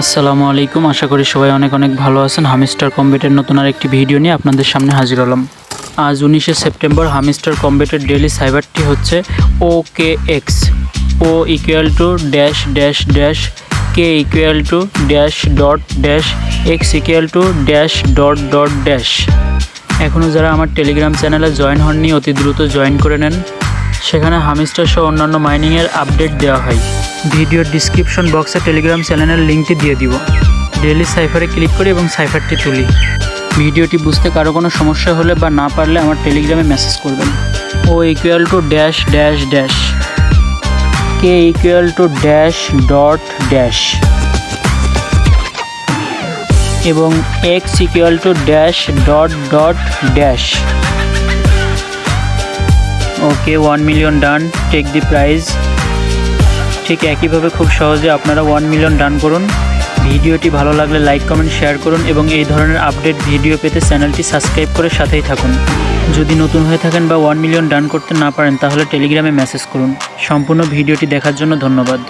আসসালামু আলাইকুম। আশা করি সবাই অনেক অনেক ভালো আছেন। হামিস্টার কম্বেটের নতুন আর একটি ভিডিও নিয়ে আপনাদের সামনে হাজির হলাম। আজ উনিশে সেপ্টেম্বর হামিস্টার কম্বেটের ডেলি সাইবারটি হচ্ছে O K X O equal to dash dash dash K equal to dash dot dash X equal to dash dot dot dash এখনও যারা আমার টেলিগ্রাম চ্যানেলে জয়েন হননি, অতি দ্রুত জয়েন করে নেন। সেখানে হামিস্টার সহ অন্যান্য মাইনিংয়ের আপডেট দেওয়া হয়। ভিডিওর ডিসক্রিপশন বক্সে টেলিগ্রাম চ্যানেলের লিঙ্কটি দিয়ে দিব। ডেলি সাইফারে ক্লিক করি এবং সাইফারটি তুলি। ভিডিওটি বুঝতে কারও কোনো সমস্যা হলে বা না পারলে আমার টেলিগ্রামে মেসেজ করবেন। O equal to dash dash dash K equal to dash dot dash এবং X equal to dash dot dot dash okay one million done take the prize ঠিক একইভাবে খুব সহজে আপনারা ওয়ান মিলিয়ন ডান করুন। ভিডিওটি ভালো লাগলে লাইক কমেন্ট শেয়ার করুন এবং এই ধরনের আপডেট ভিডিও পেতে চ্যানেলটি সাবস্ক্রাইব করে সাথেই থাকুন। যদি নতুন হয়ে থাকেন বা ওয়ান মিলিয়ন ডান করতে না পারেন, তাহলে টেলিগ্রামে মেসেজ করুন। সম্পূর্ণ ভিডিওটি দেখার জন্য ধন্যবাদ।